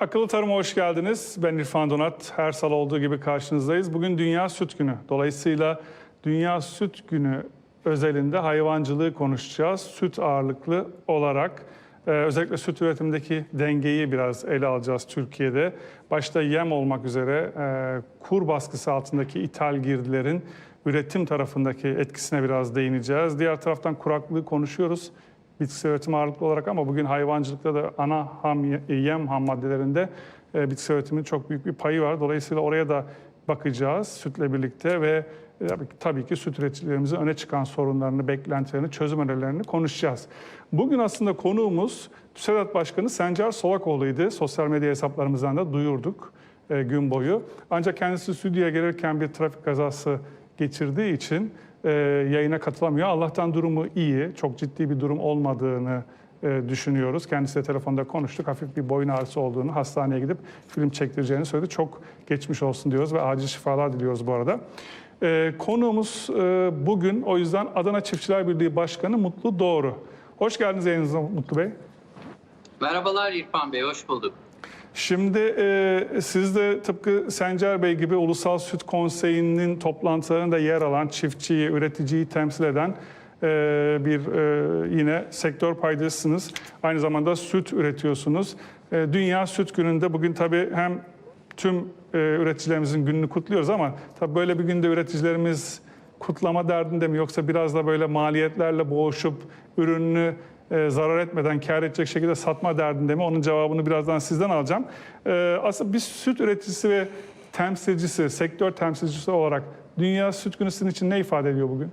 Akıllı Tarım'a hoş geldiniz. Ben İrfan Donat. Her salı olduğu gibi karşınızdayız. Bugün Dünya Süt Günü. Dolayısıyla Dünya Süt Günü özelinde hayvancılığı konuşacağız. Süt ağırlıklı olarak e, özellikle süt üretimindeki dengeyi biraz ele alacağız Türkiye'de. Başta yem olmak üzere e, kur baskısı altındaki ithal girdilerin üretim tarafındaki etkisine biraz değineceğiz. Diğer taraftan kuraklığı konuşuyoruz bitkisel üretim ağırlıklı olarak ama bugün hayvancılıkta da ana ham yem ham maddelerinde e, bitkisel üretimin çok büyük bir payı var. Dolayısıyla oraya da bakacağız sütle birlikte ve e, tabii, ki süt üreticilerimizin öne çıkan sorunlarını, beklentilerini, çözüm önerilerini konuşacağız. Bugün aslında konuğumuz TÜSEDAT Başkanı Sencer Solakoğlu'ydu. Sosyal medya hesaplarımızdan da duyurduk e, gün boyu. Ancak kendisi stüdyoya gelirken bir trafik kazası geçirdiği için e, yayına katılamıyor. Allah'tan durumu iyi, çok ciddi bir durum olmadığını e, düşünüyoruz. Kendisiyle telefonda konuştuk. Hafif bir boyun ağrısı olduğunu, hastaneye gidip film çektireceğini söyledi. Çok geçmiş olsun diyoruz ve acil şifalar diliyoruz bu arada. E, konuğumuz e, bugün o yüzden Adana Çiftçiler Birliği Başkanı Mutlu Doğru. Hoş geldiniz yayınınıza Mutlu Bey. Merhabalar İrfan Bey, hoş bulduk. Şimdi e, siz de tıpkı Sencer Bey gibi Ulusal Süt Konseyi'nin toplantılarında yer alan çiftçiyi, üreticiyi temsil eden e, bir e, yine sektör paydasısınız. Aynı zamanda süt üretiyorsunuz. E, Dünya Süt Günü'nde bugün tabii hem tüm e, üreticilerimizin gününü kutluyoruz ama tabii böyle bir günde üreticilerimiz kutlama derdinde mi yoksa biraz da böyle maliyetlerle boğuşup ürününü e, zarar etmeden kar edecek şekilde satma derdinde mi? Onun cevabını birazdan sizden alacağım. E, aslında bir süt üreticisi ve temsilcisi, sektör temsilcisi olarak Dünya Süt Günü sizin için ne ifade ediyor bugün?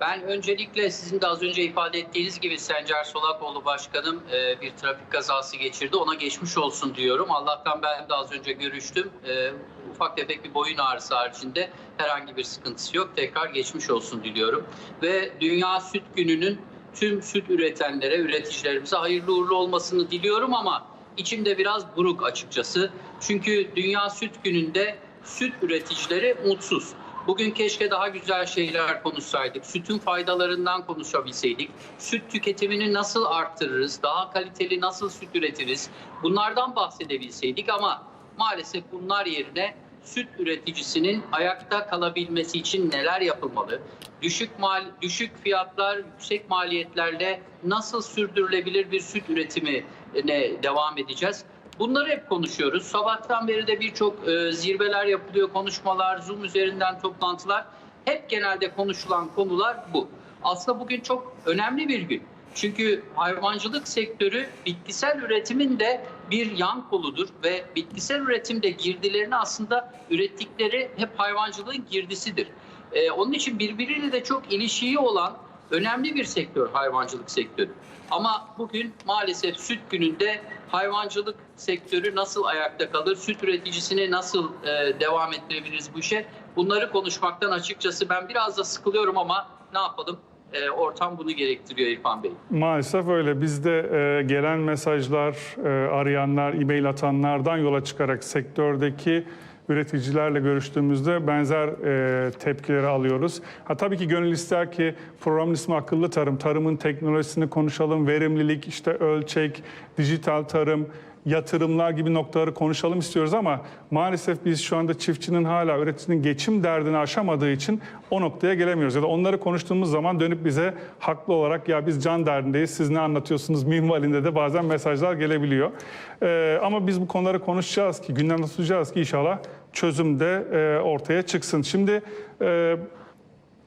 Ben öncelikle sizin de az önce ifade ettiğiniz gibi Sencer Solakoğlu Başkanım e, bir trafik kazası geçirdi. Ona geçmiş olsun diyorum. Allah'tan ben de az önce görüştüm. E, ufak tefek bir boyun ağrısı haricinde herhangi bir sıkıntısı yok. Tekrar geçmiş olsun diliyorum. Ve Dünya Süt Günü'nün tüm süt üretenlere, üreticilerimize hayırlı uğurlu olmasını diliyorum ama içimde biraz buruk açıkçası. Çünkü Dünya Süt Günü'nde süt üreticileri mutsuz. Bugün keşke daha güzel şeyler konuşsaydık. Sütün faydalarından konuşabilseydik. Süt tüketimini nasıl arttırırız? Daha kaliteli nasıl süt üretiriz? Bunlardan bahsedebilseydik ama maalesef bunlar yerine süt üreticisinin ayakta kalabilmesi için neler yapılmalı? Düşük mal düşük fiyatlar, yüksek maliyetlerle nasıl sürdürülebilir bir süt üretimine devam edeceğiz? Bunları hep konuşuyoruz. Sabahtan beri de birçok e, zirveler yapılıyor, konuşmalar, Zoom üzerinden toplantılar. Hep genelde konuşulan konular bu. Aslında bugün çok önemli bir gün. Çünkü hayvancılık sektörü bitkisel üretimin de bir yan koludur ve bitkisel üretimde girdilerini aslında ürettikleri hep hayvancılığın girdisidir. E, onun için birbiriyle de çok ilişiği olan önemli bir sektör hayvancılık sektörü. Ama bugün maalesef süt gününde hayvancılık sektörü nasıl ayakta kalır, süt üreticisini nasıl e, devam ettirebiliriz bu işe? Bunları konuşmaktan açıkçası ben biraz da sıkılıyorum ama ne yapalım? E, ortam bunu gerektiriyor İrfan Bey. Maalesef öyle. Bizde e, gelen mesajlar, e, arayanlar, e-mail atanlardan yola çıkarak sektördeki üreticilerle görüştüğümüzde benzer e, tepkileri alıyoruz. Ha tabii ki gönül ister ki programın ismi akıllı tarım, tarımın teknolojisini konuşalım, verimlilik, işte ölçek, dijital tarım, yatırımlar gibi noktaları konuşalım istiyoruz ama maalesef biz şu anda çiftçinin hala üreticinin geçim derdini aşamadığı için o noktaya gelemiyoruz. Ya da onları konuştuğumuz zaman dönüp bize haklı olarak ya biz can derdindeyiz siz ne anlatıyorsunuz minvalinde de bazen mesajlar gelebiliyor. Ee, ama biz bu konuları konuşacağız ki gündemde tutacağız ki inşallah çözüm de e, ortaya çıksın. Şimdi e,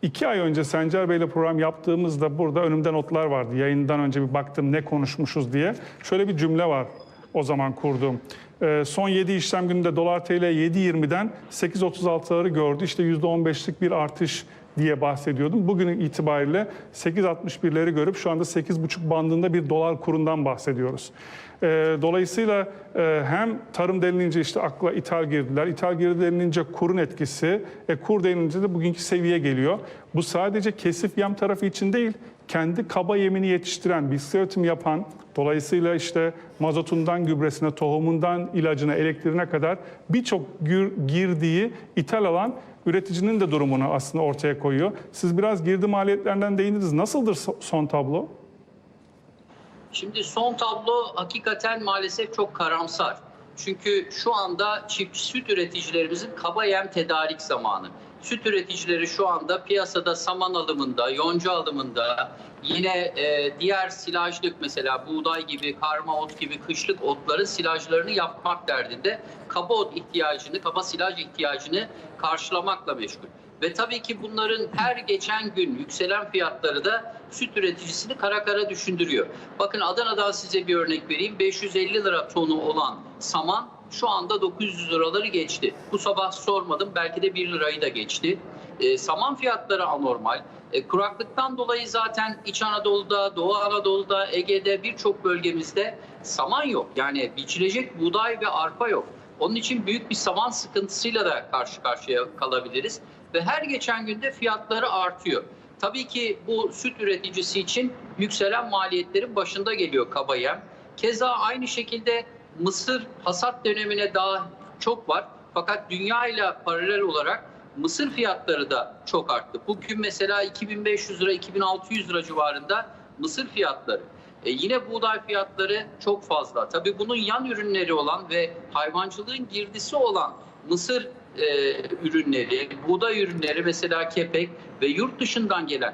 İki ay önce Sencer Bey'le program yaptığımızda burada önümde notlar vardı. Yayından önce bir baktım ne konuşmuşuz diye. Şöyle bir cümle var o zaman kurduğum. Ee, son 7 işlem gününde dolar TL 7.20'den 8.36'ları gördü. İşte %15'lik bir artış diye bahsediyordum. Bugün itibariyle 8.61'leri görüp şu anda 8.5 bandında bir dolar kurundan bahsediyoruz. Ee, Dolayısıyla e, hem tarım denilince işte akla ithal girdiler. İthal girdi denilince kurun etkisi. E, kur denilince de bugünkü seviye geliyor. Bu sadece kesif yem tarafı için değil, kendi kaba yemini yetiştiren, bitki üretimi yapan, dolayısıyla işte mazotundan gübresine, tohumundan ilacına, elektriğine kadar birçok gir- girdiği ithal alan üreticinin de durumunu aslında ortaya koyuyor. Siz biraz girdi maliyetlerinden değindiniz. Nasıldır so- son tablo? Şimdi son tablo hakikaten maalesef çok karamsar. Çünkü şu anda çift süt üreticilerimizin kaba yem tedarik zamanı. Süt üreticileri şu anda piyasada saman alımında, yonca alımında, yine e, diğer silajlık mesela buğday gibi, karma ot gibi kışlık otların silajlarını yapmak derdinde. Kaba ot ihtiyacını, kaba silaj ihtiyacını karşılamakla meşgul. Ve tabii ki bunların her geçen gün yükselen fiyatları da süt üreticisini kara kara düşündürüyor. Bakın Adana'dan size bir örnek vereyim. 550 lira tonu olan saman şu anda 900 liraları geçti. Bu sabah sormadım belki de 1 lirayı da geçti. E, saman fiyatları anormal. E, kuraklıktan dolayı zaten İç Anadolu'da, Doğu Anadolu'da, Ege'de birçok bölgemizde saman yok. Yani biçilecek buğday ve arpa yok. Onun için büyük bir saman sıkıntısıyla da karşı karşıya kalabiliriz. Ve her geçen günde fiyatları artıyor. Tabii ki bu süt üreticisi için yükselen maliyetlerin başında geliyor kaba yem. Keza aynı şekilde mısır hasat dönemine daha çok var. Fakat dünya ile paralel olarak mısır fiyatları da çok arttı. Bugün mesela 2500 lira, 2600 lira civarında mısır fiyatları. E yine buğday fiyatları çok fazla. Tabii bunun yan ürünleri olan ve hayvancılığın girdisi olan mısır e, ürünleri, buğday ürünleri mesela kepek ve yurt dışından gelen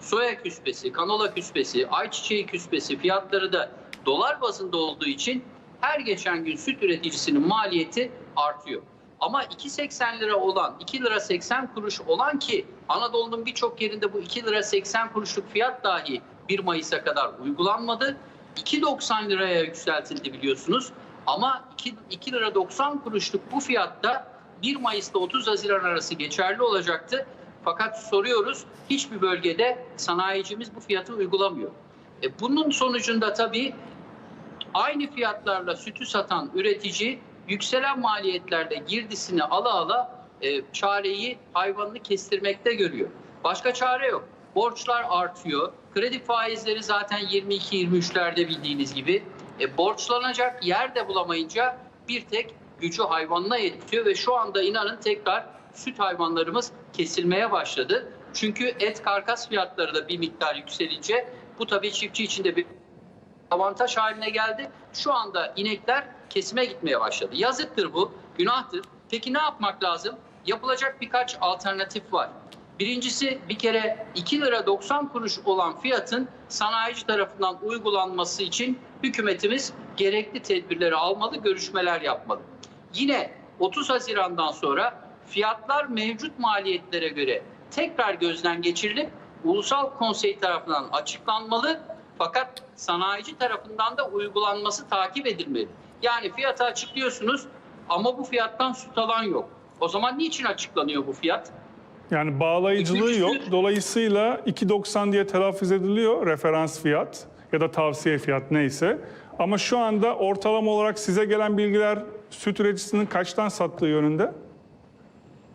soya küspesi, kanola küspesi, ayçiçeği küspesi fiyatları da dolar bazında olduğu için her geçen gün süt üreticisinin maliyeti artıyor. Ama 2.80 lira olan, 2 lira 80 kuruş olan ki Anadolu'nun birçok yerinde bu 2 lira 80 kuruşluk fiyat dahi 1 Mayıs'a kadar uygulanmadı. 2.90 liraya yükseltildi biliyorsunuz. Ama 2, 2 lira 90 kuruşluk bu fiyatta 1 Mayıs'ta 30 Haziran arası geçerli olacaktı. Fakat soruyoruz hiçbir bölgede sanayicimiz bu fiyatı uygulamıyor. E bunun sonucunda tabii aynı fiyatlarla sütü satan üretici yükselen maliyetlerde girdisini ala ala e, çareyi hayvanını kestirmekte görüyor. Başka çare yok. Borçlar artıyor. Kredi faizleri zaten 22-23'lerde bildiğiniz gibi. E, borçlanacak yer de bulamayınca bir tek gücü hayvanına yetiyor ve şu anda inanın tekrar süt hayvanlarımız kesilmeye başladı. Çünkü et karkas fiyatları da bir miktar yükselince bu tabii çiftçi için de bir avantaj haline geldi. Şu anda inekler kesime gitmeye başladı. Yazıktır bu, günahtır. Peki ne yapmak lazım? Yapılacak birkaç alternatif var. Birincisi bir kere 2 lira 90 kuruş olan fiyatın sanayici tarafından uygulanması için hükümetimiz gerekli tedbirleri almalı, görüşmeler yapmalı. Yine 30 Haziran'dan sonra fiyatlar mevcut maliyetlere göre tekrar gözden geçirilip ulusal konsey tarafından açıklanmalı fakat sanayici tarafından da uygulanması takip edilmeli. Yani fiyatı açıklıyorsunuz ama bu fiyattan süt alan yok. O zaman niçin açıklanıyor bu fiyat? Yani bağlayıcılığı yok. Dolayısıyla 2.90 diye telaffuz ediliyor referans fiyat ya da tavsiye fiyat neyse. Ama şu anda ortalama olarak size gelen bilgiler süt üreticisinin kaçtan sattığı yönünde?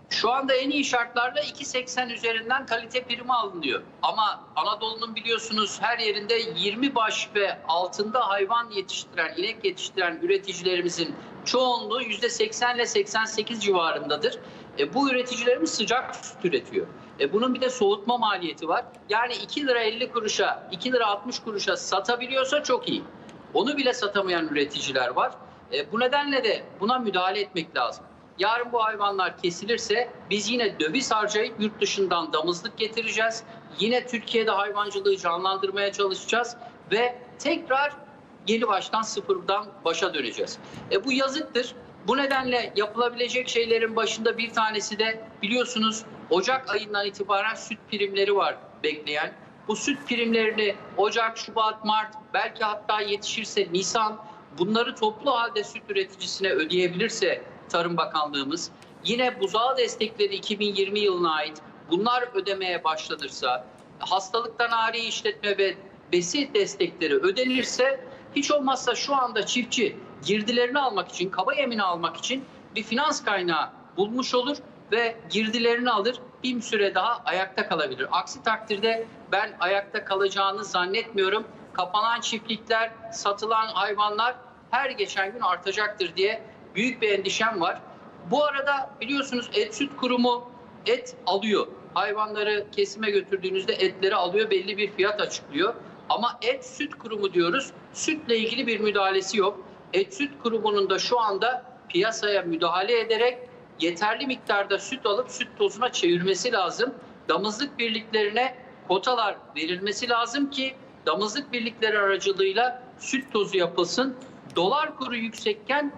Şu anda en iyi şartlarda 2.80 üzerinden kalite primi alınıyor. Ama Anadolu'nun biliyorsunuz her yerinde 20 baş ve altında hayvan yetiştiren, inek yetiştiren üreticilerimizin çoğunluğu %80 ile 88 civarındadır. E, bu üreticilerimiz sıcak süt üretiyor. E, bunun bir de soğutma maliyeti var. Yani 2 lira 50 kuruşa, 2 lira 60 kuruşa satabiliyorsa çok iyi. Onu bile satamayan üreticiler var. E, bu nedenle de buna müdahale etmek lazım. Yarın bu hayvanlar kesilirse biz yine döviz harcayıp yurt dışından damızlık getireceğiz. Yine Türkiye'de hayvancılığı canlandırmaya çalışacağız ve tekrar yeni baştan sıfırdan başa döneceğiz. E, bu yazıktır. Bu nedenle yapılabilecek şeylerin başında bir tanesi de biliyorsunuz Ocak ayından itibaren süt primleri var bekleyen. Bu süt primlerini Ocak, Şubat, Mart belki hatta yetişirse Nisan bunları toplu halde süt üreticisine ödeyebilirse Tarım Bakanlığımız yine buzağı destekleri 2020 yılına ait bunlar ödemeye başlanırsa hastalıktan ari işletme ve besi destekleri ödenirse hiç olmazsa şu anda çiftçi girdilerini almak için, kaba yemini almak için bir finans kaynağı bulmuş olur ve girdilerini alır bir süre daha ayakta kalabilir. Aksi takdirde ben ayakta kalacağını zannetmiyorum. Kapanan çiftlikler, satılan hayvanlar her geçen gün artacaktır diye büyük bir endişem var. Bu arada biliyorsunuz Et Süt Kurumu et alıyor. Hayvanları kesime götürdüğünüzde etleri alıyor belli bir fiyat açıklıyor. Ama Et Süt Kurumu diyoruz. Sütle ilgili bir müdahalesi yok. Et Süt Kurumu'nun da şu anda piyasaya müdahale ederek yeterli miktarda süt alıp süt tozuna çevirmesi lazım. Damızlık birliklerine kotalar verilmesi lazım ki damızlık birlikleri aracılığıyla süt tozu yapılsın. Dolar kuru yüksekken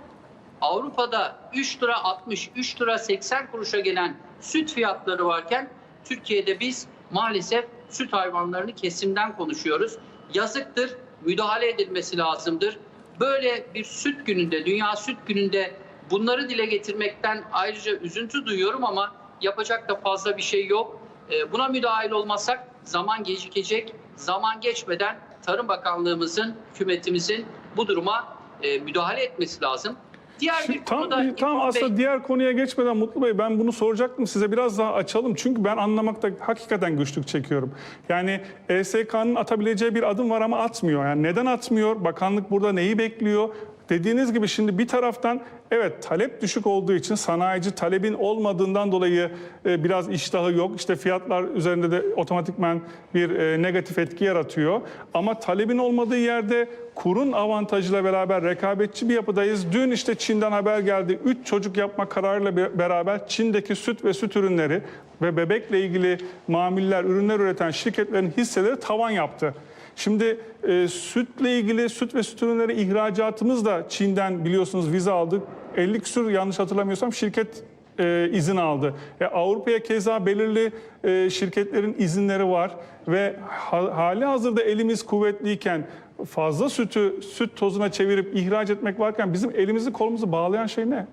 Avrupa'da 3 lira 60, 3 lira 80 kuruşa gelen süt fiyatları varken Türkiye'de biz maalesef süt hayvanlarını kesimden konuşuyoruz. Yazıktır, müdahale edilmesi lazımdır. Böyle bir süt gününde, Dünya Süt Günü'nde bunları dile getirmekten ayrıca üzüntü duyuyorum ama yapacak da fazla bir şey yok. Ee, Buna müdahil olmazsak zaman gecikecek. Zaman geçmeden Tarım Bakanlığımızın, hükümetimizin bu duruma e, müdahale etmesi lazım. Diğer bir Şimdi tam, konuda tam Bey- aslında diğer konuya geçmeden Mutlu Bey ben bunu soracaktım size biraz daha açalım. Çünkü ben anlamakta hakikaten güçlük çekiyorum. Yani ESK'nın atabileceği bir adım var ama atmıyor. Yani neden atmıyor? Bakanlık burada neyi bekliyor? Dediğiniz gibi şimdi bir taraftan evet talep düşük olduğu için sanayici talebin olmadığından dolayı e, biraz iştahı yok. İşte fiyatlar üzerinde de otomatikman bir e, negatif etki yaratıyor. Ama talebin olmadığı yerde kurun avantajıyla beraber rekabetçi bir yapıdayız. Dün işte Çin'den haber geldi. 3 çocuk yapma kararıyla be- beraber Çin'deki süt ve süt ürünleri ve bebekle ilgili mamuller, ürünler üreten şirketlerin hisseleri tavan yaptı. Şimdi e, sütle ilgili süt ve süt ürünleri ihracatımız da Çin'den biliyorsunuz vize aldık. 50 küsur yanlış hatırlamıyorsam şirket e, izin aldı. E, Avrupa'ya keza belirli e, şirketlerin izinleri var ve ha- hali hazırda elimiz kuvvetliyken fazla sütü süt tozuna çevirip ihraç etmek varken bizim elimizi kolumuzu bağlayan şey ne?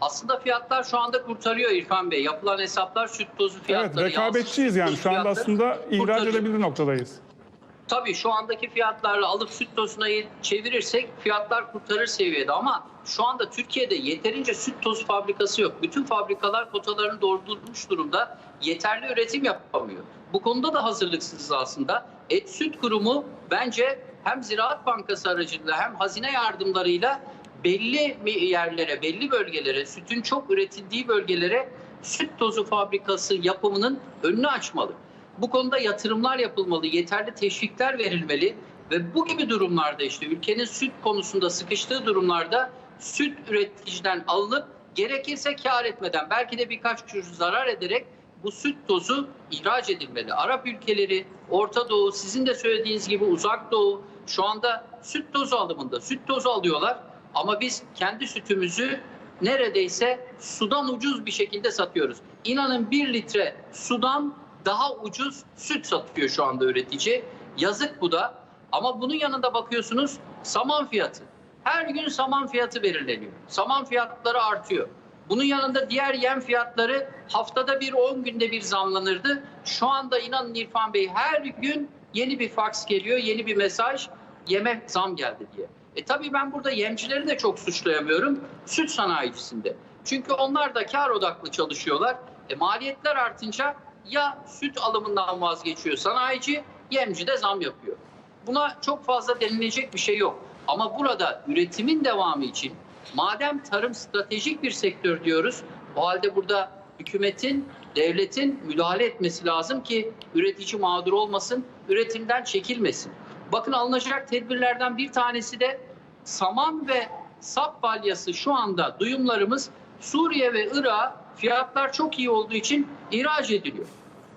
Aslında fiyatlar şu anda kurtarıyor İrfan Bey. Yapılan hesaplar süt tozu fiyatları. Evet rekabetçiyiz yani şu anda aslında ihraç edebilir noktadayız. Tabii şu andaki fiyatlarla alıp süt tozuna çevirirsek fiyatlar kurtarır seviyede ama şu anda Türkiye'de yeterince süt tozu fabrikası yok. Bütün fabrikalar kotalarını doldurmuş durumda. Yeterli üretim yapamıyor. Bu konuda da hazırlıksızız aslında. Et Süt Kurumu bence hem Ziraat Bankası aracılığıyla hem hazine yardımlarıyla belli yerlere, belli bölgelere, sütün çok üretildiği bölgelere süt tozu fabrikası yapımının önünü açmalı. Bu konuda yatırımlar yapılmalı, yeterli teşvikler verilmeli ve bu gibi durumlarda işte ülkenin süt konusunda sıkıştığı durumlarda süt üreticiden alınıp gerekirse kar etmeden belki de birkaç kuruş zarar ederek bu süt tozu ihraç edilmeli. Arap ülkeleri, Orta Doğu, sizin de söylediğiniz gibi Uzak Doğu şu anda süt tozu alımında süt tozu alıyorlar ama biz kendi sütümüzü neredeyse sudan ucuz bir şekilde satıyoruz. İnanın bir litre sudan daha ucuz süt satıyor şu anda üretici. Yazık bu da. Ama bunun yanında bakıyorsunuz saman fiyatı. Her gün saman fiyatı belirleniyor. Saman fiyatları artıyor. Bunun yanında diğer yem fiyatları haftada bir 10 günde bir zamlanırdı. Şu anda inanın İrfan Bey her gün yeni bir faks geliyor, yeni bir mesaj yeme zam geldi diye. E tabii ben burada yemcileri de çok suçlayamıyorum. Süt sanayicisinde. Çünkü onlar da kar odaklı çalışıyorlar. E maliyetler artınca ya süt alımından vazgeçiyor sanayici, yemci de zam yapıyor. Buna çok fazla denilecek bir şey yok. Ama burada üretimin devamı için madem tarım stratejik bir sektör diyoruz, o halde burada hükümetin, devletin müdahale etmesi lazım ki üretici mağdur olmasın, üretimden çekilmesin. Bakın alınacak tedbirlerden bir tanesi de saman ve sap balyası şu anda duyumlarımız Suriye ve Irak'a fiyatlar çok iyi olduğu için ihraç ediliyor.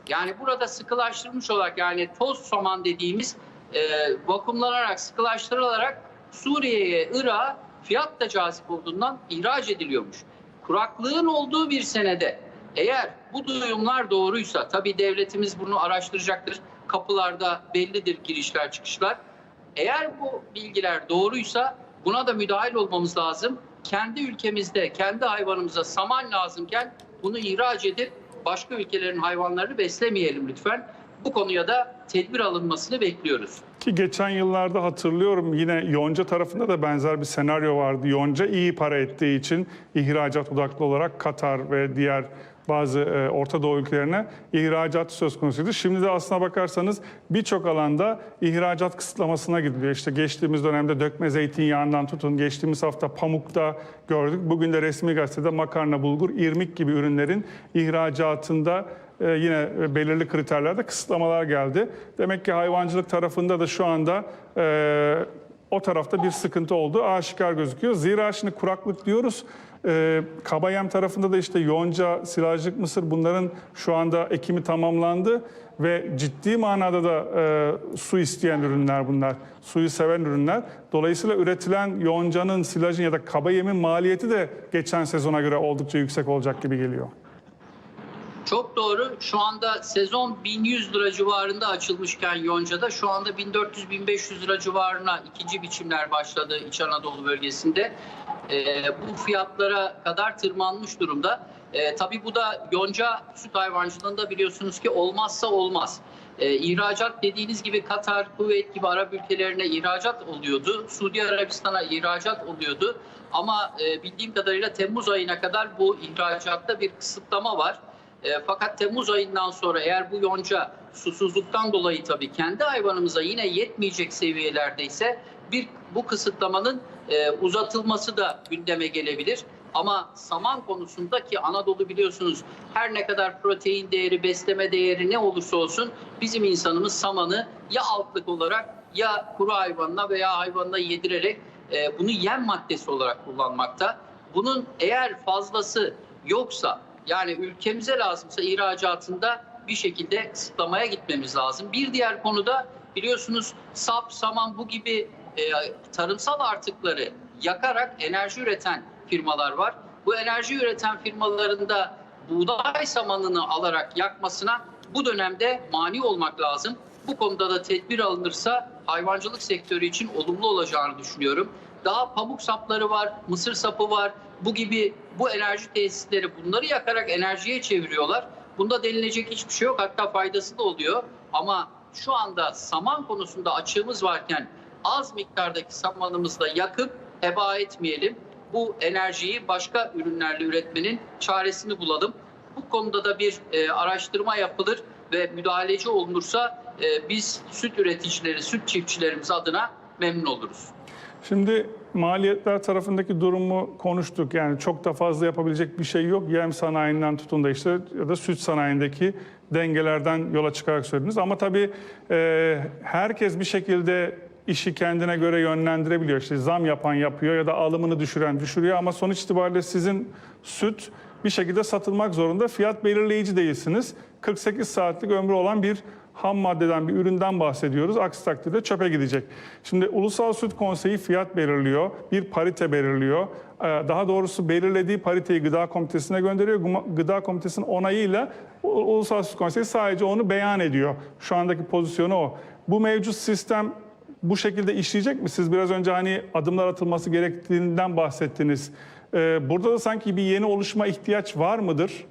Yani burada sıkılaştırılmış olarak yani toz saman dediğimiz e, vakumlanarak, sıkılaştırılarak Suriye'ye, Irak'a fiyat da cazip olduğundan ihraç ediliyormuş. Kuraklığın olduğu bir senede eğer bu duyumlar doğruysa tabii devletimiz bunu araştıracaktır. Kapılarda bellidir girişler çıkışlar. Eğer bu bilgiler doğruysa buna da müdahil olmamız lazım. Kendi ülkemizde, kendi hayvanımıza saman lazımken bunu ihraç edip başka ülkelerin hayvanlarını beslemeyelim lütfen. Bu konuya da tedbir alınmasını bekliyoruz. Ki geçen yıllarda hatırlıyorum yine Yonca tarafında da benzer bir senaryo vardı. Yonca iyi para ettiği için ihracat odaklı olarak Katar ve diğer bazı e, Orta Doğu ülkelerine ihracat söz konusuydu. Şimdi de aslına bakarsanız birçok alanda ihracat kısıtlamasına gidiliyor. İşte geçtiğimiz dönemde dökme zeytinyağından tutun, geçtiğimiz hafta pamukta gördük. Bugün de resmi gazetede makarna, bulgur, irmik gibi ürünlerin ihracatında e, yine e, belirli kriterlerde kısıtlamalar geldi. Demek ki hayvancılık tarafında da şu anda e, o tarafta bir sıkıntı olduğu aşikar gözüküyor. Zira şimdi kuraklık diyoruz. E, Kabayem tarafında da işte yonca, silajlık mısır bunların şu anda ekimi tamamlandı ve ciddi manada da e, su isteyen ürünler bunlar. Suyu seven ürünler. Dolayısıyla üretilen yoncanın, silajın ya da kabayemin maliyeti de geçen sezona göre oldukça yüksek olacak gibi geliyor. Çok doğru. Şu anda sezon 1100 lira civarında açılmışken Yonca'da şu anda 1400-1500 lira civarına ikinci biçimler başladı İç Anadolu bölgesinde. Ee, bu fiyatlara kadar tırmanmış durumda. Ee, tabii bu da Yonca süt hayvancılığında biliyorsunuz ki olmazsa olmaz. Ee, ihracat dediğiniz gibi Katar, Kuveyt gibi Arap ülkelerine ihracat oluyordu. Suudi Arabistan'a ihracat oluyordu. Ama e, bildiğim kadarıyla Temmuz ayına kadar bu ihracatta bir kısıtlama var. E, fakat Temmuz ayından sonra eğer bu yonca susuzluktan dolayı tabii kendi hayvanımıza yine yetmeyecek seviyelerdeyse bir bu kısıtlamanın e, uzatılması da gündeme gelebilir. Ama saman konusunda ki Anadolu biliyorsunuz her ne kadar protein değeri, besleme değeri ne olursa olsun bizim insanımız samanı ya altlık olarak ya kuru hayvanına veya hayvanına yedirerek e, bunu yem maddesi olarak kullanmakta. Bunun eğer fazlası yoksa yani ülkemize lazımsa ihracatında bir şekilde kısıtlamaya gitmemiz lazım. Bir diğer konuda biliyorsunuz sap, saman bu gibi e, tarımsal artıkları yakarak enerji üreten firmalar var. Bu enerji üreten firmaların da buğday samanını alarak yakmasına bu dönemde mani olmak lazım. Bu konuda da tedbir alınırsa hayvancılık sektörü için olumlu olacağını düşünüyorum. Daha pamuk sapları var, mısır sapı var. Bu gibi bu enerji tesisleri bunları yakarak enerjiye çeviriyorlar. Bunda denilecek hiçbir şey yok. Hatta faydası da oluyor. Ama şu anda saman konusunda açığımız varken az miktardaki samanımızı da yakıp heba etmeyelim. Bu enerjiyi başka ürünlerle üretmenin çaresini bulalım. Bu konuda da bir e, araştırma yapılır ve müdahaleci olunursa e, biz süt üreticileri, süt çiftçilerimiz adına memnun oluruz. Şimdi maliyetler tarafındaki durumu konuştuk. Yani çok da fazla yapabilecek bir şey yok. Yem sanayinden tutun da işte ya da süt sanayindeki dengelerden yola çıkarak söylediniz. Ama tabii e, herkes bir şekilde işi kendine göre yönlendirebiliyor. İşte zam yapan yapıyor ya da alımını düşüren düşürüyor ama sonuç itibariyle sizin süt bir şekilde satılmak zorunda. Fiyat belirleyici değilsiniz. 48 saatlik ömrü olan bir ham maddeden bir üründen bahsediyoruz. Aksi takdirde çöpe gidecek. Şimdi Ulusal Süt Konseyi fiyat belirliyor, bir parite belirliyor. Ee, Daha doğrusu belirlediği pariteyi Gıda Komitesi'ne gönderiyor. Gıda Komitesi'nin onayıyla Ulusal Süt Konseyi sadece onu beyan ediyor. Şu andaki pozisyonu o. Bu mevcut sistem bu şekilde işleyecek mi? Siz biraz önce hani adımlar atılması gerektiğinden bahsettiniz. Ee, Burada da sanki bir yeni oluşma ihtiyaç var mıdır?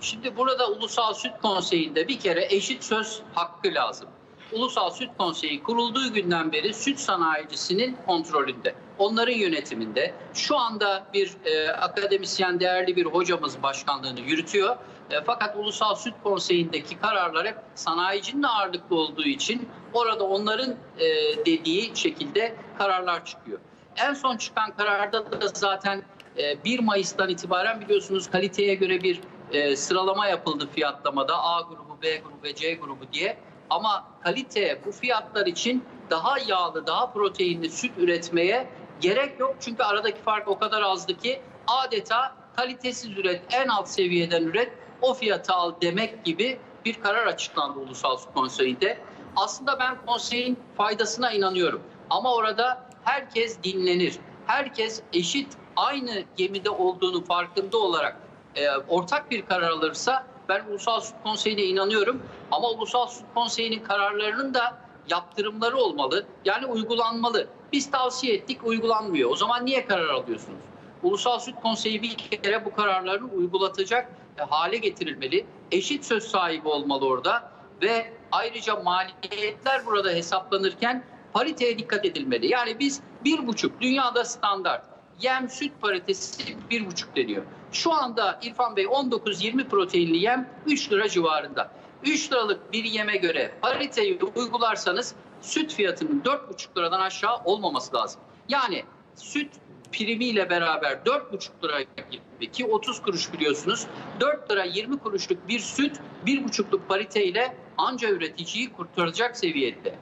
Şimdi burada Ulusal Süt Konseyi'nde bir kere eşit söz hakkı lazım. Ulusal Süt Konseyi kurulduğu günden beri süt sanayicisinin kontrolünde, onların yönetiminde. Şu anda bir e, akademisyen, değerli bir hocamız başkanlığını yürütüyor. E, fakat Ulusal Süt Konseyi'ndeki kararlar hep sanayicinin ağırlıklı olduğu için orada onların e, dediği şekilde kararlar çıkıyor. En son çıkan kararda da zaten e, 1 Mayıs'tan itibaren biliyorsunuz kaliteye göre bir e, sıralama yapıldı fiyatlamada. A grubu, B grubu ve C grubu diye. Ama kalite bu fiyatlar için daha yağlı, daha proteinli süt üretmeye gerek yok. Çünkü aradaki fark o kadar azdı ki adeta kalitesiz üret, en alt seviyeden üret, o fiyatı al demek gibi bir karar açıklandı Ulusal Süt Konseyi'nde. Aslında ben konseyin faydasına inanıyorum. Ama orada herkes dinlenir. Herkes eşit aynı gemide olduğunu farkında olarak e, ortak bir karar alırsa ben Ulusal Süt Konseyi'ne inanıyorum. Ama Ulusal Süt Konseyi'nin kararlarının da yaptırımları olmalı. Yani uygulanmalı. Biz tavsiye ettik uygulanmıyor. O zaman niye karar alıyorsunuz? Ulusal Süt Konseyi bir kere bu kararlarını uygulatacak e, hale getirilmeli. Eşit söz sahibi olmalı orada ve ayrıca maliyetler burada hesaplanırken pariteye dikkat edilmeli. Yani biz bir buçuk dünyada standart yem süt paritesi bir buçuk deniyor. Şu anda İrfan Bey 19-20 proteinli yem 3 lira civarında. 3 liralık bir yeme göre pariteyi uygularsanız süt fiyatının 4,5 liradan aşağı olmaması lazım. Yani süt primiyle beraber 4,5 lira gibi ki 30 kuruş biliyorsunuz 4 lira 20 kuruşluk bir süt 1,5'luk pariteyle anca üreticiyi kurtaracak seviyede.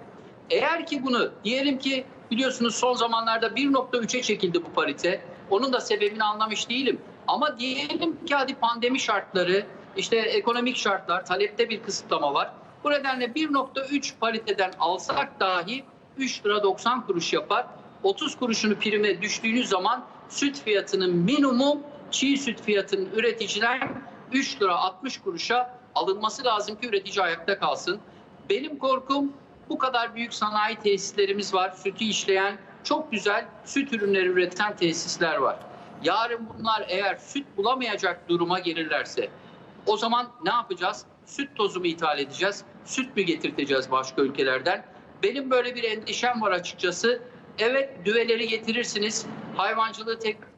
Eğer ki bunu diyelim ki biliyorsunuz son zamanlarda 1.3'e çekildi bu parite. Onun da sebebini anlamış değilim. Ama diyelim ki hadi pandemi şartları, işte ekonomik şartlar, talepte bir kısıtlama var. Bu nedenle 1.3 pariteden alsak dahi 3 lira 90 kuruş yapar. 30 kuruşunu prime düştüğünüz zaman süt fiyatının minimum çiğ süt fiyatının üreticiler 3 lira 60 kuruşa alınması lazım ki üretici ayakta kalsın. Benim korkum bu kadar büyük sanayi tesislerimiz var. Sütü işleyen çok güzel süt ürünleri üreten tesisler var. Yarın bunlar eğer süt bulamayacak duruma gelirlerse o zaman ne yapacağız? Süt tozu mu ithal edeceğiz? Süt mü getirteceğiz başka ülkelerden? Benim böyle bir endişem var açıkçası. Evet düveleri getirirsiniz. Hayvancılığı tekrar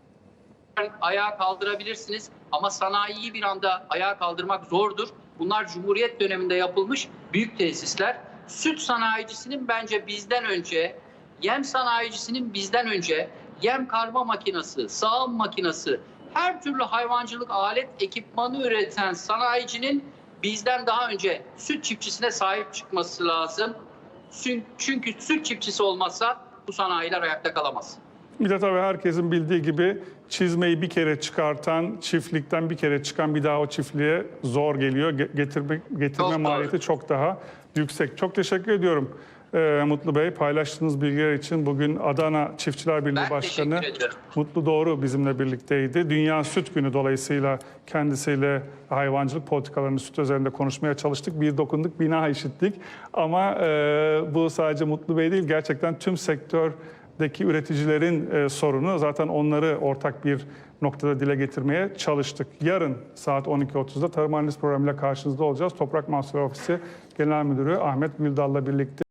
ayağa kaldırabilirsiniz. Ama sanayiyi bir anda ayağa kaldırmak zordur. Bunlar Cumhuriyet döneminde yapılmış büyük tesisler. Süt sanayicisinin bence bizden önce, yem sanayicisinin bizden önce yem karma makinesi, sağım makinesi, her türlü hayvancılık alet ekipmanı üreten sanayicinin bizden daha önce süt çiftçisine sahip çıkması lazım. Çünkü- süt çiftçisi olmazsa bu sanayiler ayakta kalamaz. Bir de tabii herkesin bildiği gibi çizmeyi bir kere çıkartan, çiftlikten bir kere çıkan bir daha o çiftliğe zor geliyor. Ge- Getirme, getirme Çok doğru. maliyeti çok daha yüksek. Çok teşekkür ediyorum e, Mutlu Bey paylaştığınız bilgiler için. Bugün Adana Çiftçiler Birliği Ben Başkanı. Mutlu Doğru bizimle birlikteydi. Dünya Süt Günü dolayısıyla kendisiyle hayvancılık politikalarını süt üzerinde konuşmaya çalıştık. Bir dokunduk, bina işittik. Ama e, bu sadece Mutlu Bey değil, gerçekten tüm sektördeki üreticilerin e, sorunu. Zaten onları ortak bir noktada dile getirmeye çalıştık. Yarın saat 12.30'da Tarım Analiz programıyla karşınızda olacağız. Toprak Mahsulleri Ofisi Genel Müdürü Ahmet Güldal'la birlikte